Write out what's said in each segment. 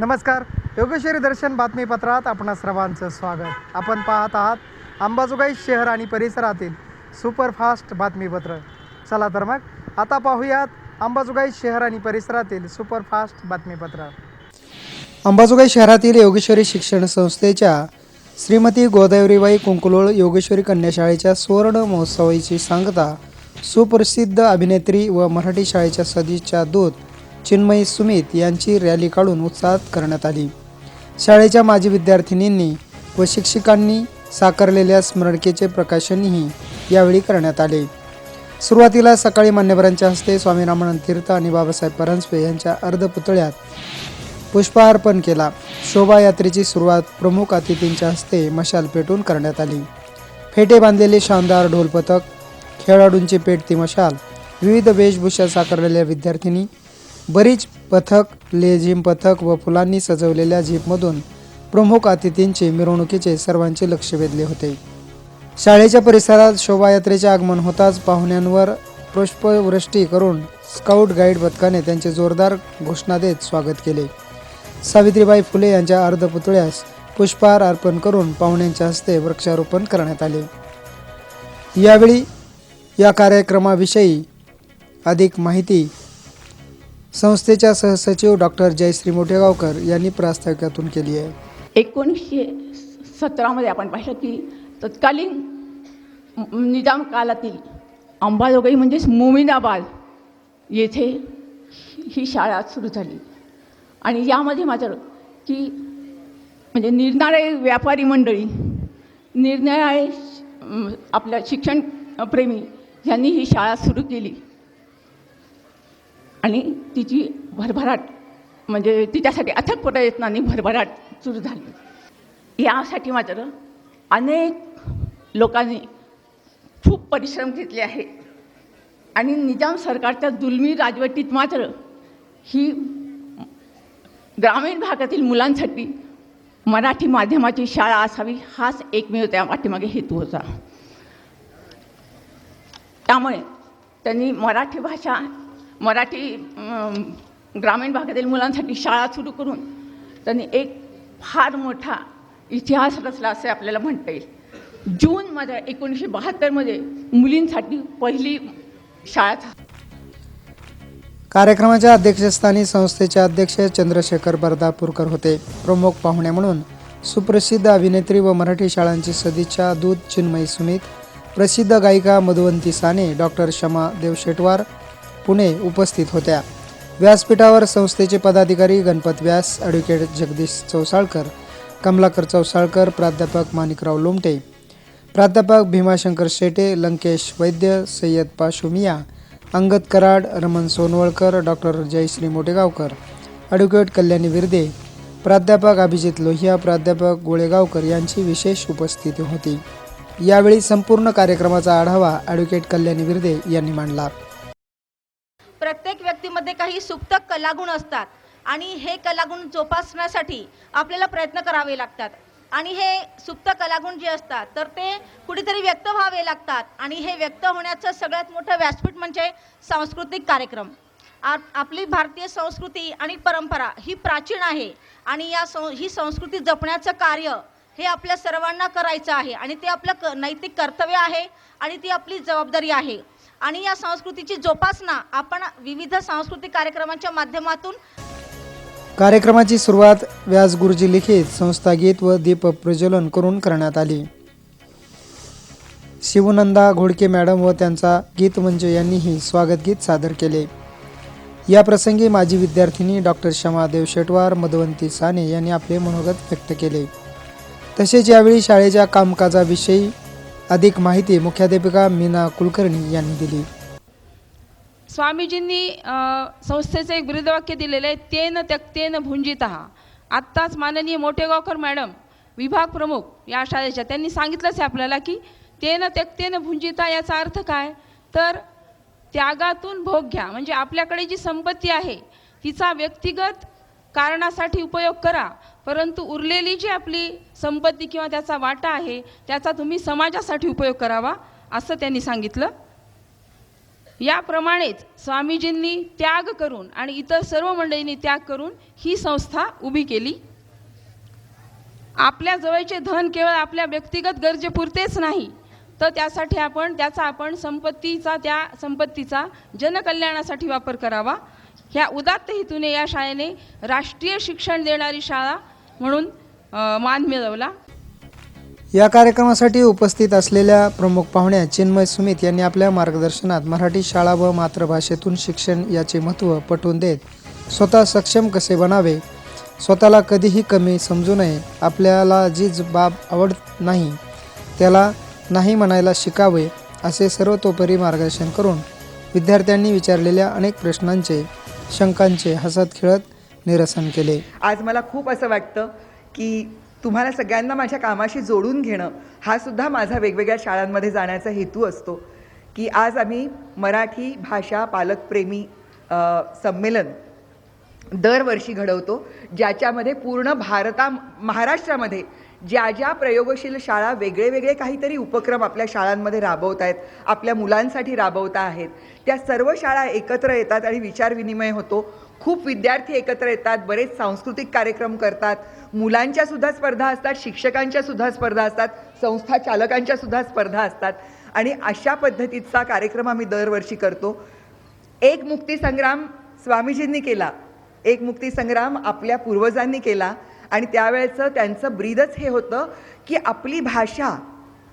नमस्कार. योगेश्वरी दर्शन बातमीपत्रात आपणा सर्वांचं स्वागत. आपण पाहत आहात अंबाजोगाई शहर आणि परिसरातील सुपरफास्ट बातमीपत्र. चला तर मग आता पाहूयात अंबाजोगाई शहर आणि परिसरातील सुपरफास्ट बातमीपत्र. अंबाजोगाई शहरातील योगेश्वरी शिक्षण संस्थेच्या श्रीमती गोदावरीबाई कुंकुलोळ योगेश्वरी कन्याशाळेच्या सुवर्ण महोत्सवाची सांगता सुप्रसिद्ध अभिनेत्री व मराठी शाळेच्या सदीच्या दूत चिन्मयी सुमित यांची रॅली काढून उत्साहात करण्यात आली. शाळेच्या माजी विद्यार्थिनींनी व शिक्षकांनी साकारलेल्या स्मरणिकेचे प्रकाशनही यावेळी करण्यात आले. सुरुवातीला सकाळी मान्यवरांच्या हस्ते स्वामी रामानंद तीर्थ आणि बाबासाहेब परांजपे यांच्या अर्धपुतळ्यात पुष्पहार्पण केला. शोभायात्रेची सुरुवात प्रमुख अतिथींच्या हस्ते मशाल पेटून करण्यात आली. फेटे बांधलेले शानदार ढोलपथक खेळाडूंची पेटती मशाल विविध वेशभूषा साकारलेल्या विद्यार्थिनी बरीच पथक लेझिम पथक व फुलांनी सजवलेल्या जीपमधून प्रमुख अतिथींचे मिरवणुकीचे सर्वांचे लक्ष वेधले होते. शाळेच्या परिसरात शोभायात्रेचे आगमन होताच पाहुण्यांवर पुष्पवृष्टी करून स्काउट गाईड पथकाने त्यांचे जोरदार घोषणा देत स्वागत केले. सावित्रीबाई फुले यांच्या अर्धपुतळ्यास पुष्पहार अर्पण करून पाहुण्यांच्या हस्ते वृक्षारोपण करण्यात आले. यावेळी या कार्यक्रमाविषयी अधिक माहिती संस्थेच्या सहसचिव डॉक्टर जयश्री मोठेगावकर यांनी प्रास्ताविकातून केली आहे. एकोणीसशे सतरामध्ये आपण पाहिलं की तत्कालीन निजाम कालातील अंबाजोगाई म्हणजेच मोमिनाबाद येथे ही शाळा सुरू झाली. आणि यामध्ये मात्र की म्हणजे निरनिराळे व्यापारी मंडळी निरनिराळे आपल्या शिक्षणप्रेमी यांनी ही शाळा सुरू केली. आणि तिची भरभराट म्हणजे तिच्यासाठी अथक प्रयत्नांनी भरभराट सुरू झाली. यासाठी मात्र अनेक लोकांनी खूप परिश्रम घेतले आहे आणि निजाम सरकारच्या जुलमी राजवटीत मात्र ही ग्रामीण भागातील मुलांसाठी मराठी माध्यमाची शाळा असावी हाच एकमेव त्या पाठीमागे हेतू होता. त्यामुळे त्यांनी मराठी भाषा मराठी ग्रामीण भागातील मुलांसाठी शाळा सुरू करून त्यांनी एक फार मोठा इतिहास रचला असे आपल्याला म्हणता येईल. जूनमध्ये एकोणीसशे बहात्तरमध्ये मुलींसाठी पहिली शाळा कार्यक्रमाच्या अध्यक्षस्थानी संस्थेचे अध्यक्ष चंद्रशेखर बर्दापूरकर होते. प्रमुख पाहुणे म्हणून सुप्रसिद्ध अभिनेत्री व मराठी शाळांची सदिच्छा दूत चिन्मयी सुमित प्रसिद्ध गायिका मधुवंती साने डॉक्टर शमा देवशेटवार पुणे उपस्थित होत्या. व्यासपीठावर संस्थेचे पदाधिकारी गणपत व्यास ॲडव्होकेट जगदीश चौसाळकर कमलाकर चौसाळकर प्राध्यापक माणिकराव लोमटे प्राध्यापक भीमाशंकर शेटे लंकेश वैद्य सय्यद पाशुमिया अंगद कराड रमण सोनवळकर डॉक्टर जयश्री मोटेगावकर ॲडव्होकेट कल्याणी विर्दे प्राध्यापक अभिजित लोहिया प्राध्यापक गोळेगावकर यांची विशेष उपस्थिती होती. यावेळी संपूर्ण कार्यक्रमाचा आढावा ॲडव्होकेट कल्याणी विर्दे यांनी मांडला. काही सुप्त कलागुण असतात. आणि हे कलागुण जोपासण्यासाठी आपल्याला प्रयत्न करावे लागतात. आणि हे सुप्त कलागुण जे असतात तर ते कुठेतरी व्यक्त व्हावे लागतात. आणि हे व्यक्त होण्याचं सगळ्यात मोठं व्यासपीठ म्हणजे सांस्कृतिक कार्यक्रम. आप आपली भारतीय संस्कृती आणि परंपरा ही प्राचीन आहे. आणि या सं ही संस्कृती जपण्याचं कार्य हे आपल्या सर्वांना करायचं आहे. आणि ते आपलं क नैतिक कर्तव्य आहे. आणि ती आपली जबाबदारी आहे. आणि या संस्कृतीची जोपासना आपण विविध सांस्कृतिक कार्यक्रमांच्या माध्यमातून कार्यक्रमाची सुरुवात व्यास गुरुजी लिखित संस्थागीत व दीप प्रज्वलन करून करण्यात आली. शिवनंदा घोडके मॅडम व त्यांचा गीतमंच यांनीही स्वागत गीत सादर केले. या प्रसंगी माजी विद्यार्थिनी डॉक्टर शमा देवशेटवार मधवंती साने यांनी आपले मनोगत व्यक्त केले. तसेच यावेळी शाळेच्या कामकाजाविषयी अधिक माहिती मुख्याध्यापिका मीना कुलकर्णी यांनी दिली. स्वामीजींनी संस्थेचे संस्थेचं एक विरुद्धवाक्य दिलेलं आहे तेन त्यक्तेन भुंजित आत्ताच माननीय मोठेगावकर मॅडम विभाग प्रमुख या शाळेच्या त्यांनी सांगितलंच आहे आपल्याला की तेन त्यक्तेन भुंजिता याचा अर्थ काय? तर त्यागातून भोग घ्या. म्हणजे आपल्याकडे जी संपत्ती आहे तिचा व्यक्तिगत कारणासाठी उपयोग करा. परंतु उरलेली जी आपली संपत्ती किंवा त्याचा वाटा आहे त्याचा तुम्ही समाजासाठी उपयोग करावा असं त्यांनी सांगितलं. याप्रमाणेच स्वामीजींनी त्याग करून आणि इतर सर्व मंडळींनी त्याग करून ही संस्था उभी केली. आपल्या जवळचे धन केवळ आपल्या व्यक्तिगत गरजेपुरतेच नाही तर त्यासाठी आपण त्याचा आपण संपत्तीचा त्या संपत्तीचा जनकल्याणासाठी वापर करावा. ह्या उदात्त हेतूने या शाळेने राष्ट्रीय शिक्षण देणारी शाळा म्हणून मान मिळवला. या कार्यक्रमासाठी उपस्थित असलेल्या प्रमुख पाहुण्या चिन्मय सुमित यांनी आपल्या मार्गदर्शनात मराठी शाळा व मातृभाषेतून शिक्षण याचे महत्त्व पटवून देत स्वतः सक्षम कसे बनावे स्वतःला कधीही कमी समजू नये आपल्याला जी बाब आवडत नाही त्याला नाही म्हणायला शिकावे असे सर्वतोपरी मार्गदर्शन करून विद्यार्थ्यांनी विचारलेल्या अनेक प्रश्नांचे शंकांचे हसत खेळत निरसन केले. आज मला खूप असं वाटतं की तुम्हाला सगळ्यांना माझ्या कामाशी जोडून घेणं हा सुद्धा माझा वेगवेगळ्या शाळांमध्ये जाण्याचा हेतू असतो. की आज आम्ही मराठी भाषा पालकप्रेमी संमेलन दरवर्षी घडवतो ज्याच्यामध्ये पूर्ण भारता महाराष्ट्रामध्ये ज्या ज्या प्रयोगशील शाळा वेगळे वेगळे काहीतरी उपक्रम आपल्या शाळांमध्ये राबवत आहेत आपल्या मुलांसाठी राबवता आहेत त्या सर्व शाळा एकत्र येतात आणि विचारविनिमय होतो. खूप विद्यार्थी एकत्र येतात बरेच सांस्कृतिक कार्यक्रम करतात मुलांच्या सुद्धा स्पर्धा असतात शिक्षकांच्या सुद्धा स्पर्धा असतात संस्था चालकांच्या सुद्धा स्पर्धा असतात. आणि अशा पद्धतीचा कार्यक्रम आम्ही दरवर्षी करतो. एक मुक्तीसंग्राम स्वामीजींनी केला एक मुक्तीसंग्राम आपल्या पूर्वजांनी केला आणि त्यावेळेचं त्यांचं ब्रीदच हे होतं की आपली भाषा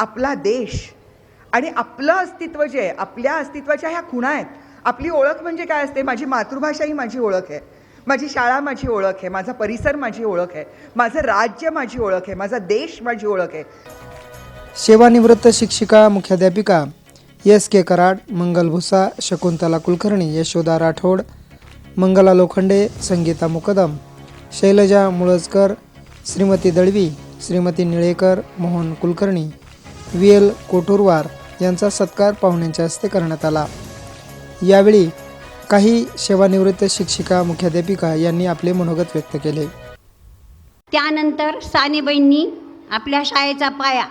आपला देश आणि आपलं अस्तित्व जे आहे आपल्या अस्तित्वाच्या ह्या खुणा आहेत. आपली ओळख म्हणजे काय असते? माझी मातृभाषा ही माझी ओळख आहे. माझी शाळा माझी ओळख आहे. माझा परिसर माझी ओळख आहे. माझं राज्य माझी ओळख आहे. माझा देश माझी ओळख आहे. सेवानिवृत्त शिक्षिका मुख्याध्यापिका S K Karad Mangal Bhusa Shakuntala Kulkarni Yashoda Rathod Mangala Lokhande Sangeeta Mukadam Shailaja Muljakar Shrimati Dalvi Shrimati Nilekar Mohan Kulkarni V L Kothurwar यांचा सत्कार पाहुण्यांच्या हस्ते करण्यात आला. यावेळी काही सेवानिवृत्त शिक्षिका मुख्याध्यापिका यांनी आपले मनोगत व्यक्त केले. त्यानंतर सानेबाईंनी आपल्या शाळेचा पाया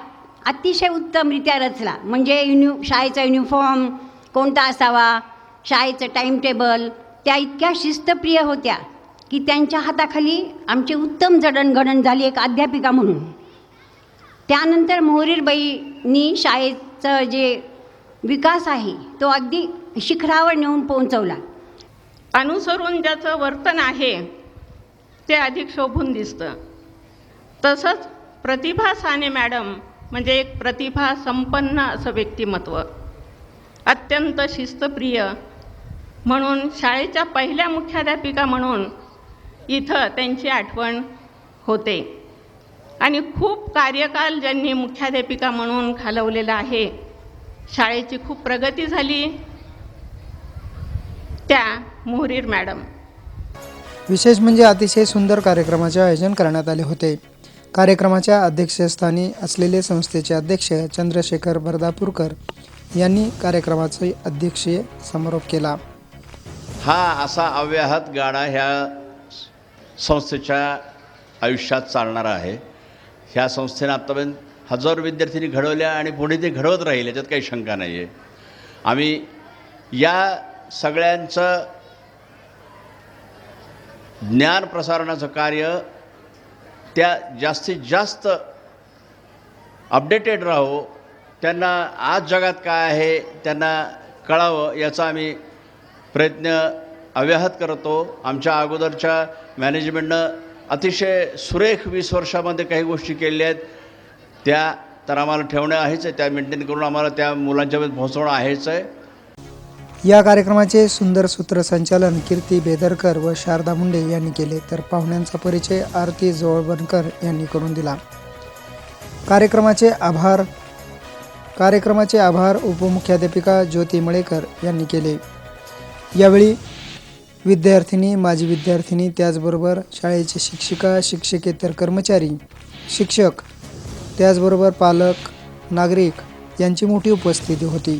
अतिशय उत्तमरित्या रचला. म्हणजे युनि शाळेचा युनिफॉर्म कोणता असावा शाळेचं टाईमटेबल त्या इतक्या शिस्तप्रिय होत्या की त्यांच्या हाताखाली आमची उत्तम जडणघडण झाली एक अध्यापिका म्हणून. त्यानंतर मोहरीरबाईंनी शाळेचं जे विकास आहे तो अगदी शिखरावर नेऊन पोहोचवला. अनुसरून ज्याचं वर्तन आहे ते अधिक शोभून दिसतं. तसंच प्रतिभा साने मॅडम म्हणजे एक प्रतिभा संपन्न असं व्यक्तिमत्व. अत्यंत शिस्तप्रिय. म्हणून शाळेच्या पहिल्या मुख्याध्यापिका म्हणून इथं त्यांची आठवण होते. आणि खूप कार्यकाल ज्यांनी मुख्याध्यापिका म्हणून घालवलेला आहे शाळेची खूप प्रगती झाली. त्या मोहरीर मॅडम. विशेष म्हणजे अतिशय सुंदर कार्यक्रमाचे आयोजन करण्यात आले होते. कार्यक्रमाच्या अध्यक्षस्थानी असलेले संस्थेचे अध्यक्ष चंद्रशेखर बर्दापूरकर यांनी कार्यक्रमाचे अध्यक्षीय समारोप केला. हा असा अव्याहत गाडा ह्या संस्थेच्या आयुष्यात चालणारा आहे. ह्या संस्थेनं आत्तापर्यंत हजारो विद्यार्थ्यांनी घडवल्या आणि पुढे ते घडवत राहील याच्यात काही शंका नाही आहे आम्ही या सगळ्यांचं ज्ञान प्रसारणाचं कार्य त्या जास्तीत जास्त अपडेटेड राहो. त्यांना आज जगात काय आहे त्यांना कळावं याचा आम्ही प्रयत्न अव्याहत करतो. आमच्या अगोदरच्या मॅनेजमेंटनं अतिशय सुरेख वीस वर्षामध्ये काही गोष्टी केलेल्या आहेत. त्या तर आम्हाला ठेवणं आहेच आहे त्या मेंटेन करून आम्हाला त्या मुलांच्यामध्ये पोहोचवणं आहेच आहे. या कार्यक्रमाचे सुंदर सूत्रसंचालन कीर्ती बेदरकर व शारदा मुंडे यांनी केले तर पाहुण्यांचा परिचय आरती जोळवणकर यांनी करून दिला. कार्यक्रमाचे आभार कार्यक्रमाचे आभार उपमुख्याध्यापिका ज्योती मळेकर यांनी केले. यावेळी विद्यार्थिनी माजी विद्यार्थिनी त्याचबरोबर शाळेचे शिक्षिका शिक्षकेतर कर्मचारी शिक्षक त्याचबरोबर पालक नागरिक यांची मोठी उपस्थिती होती.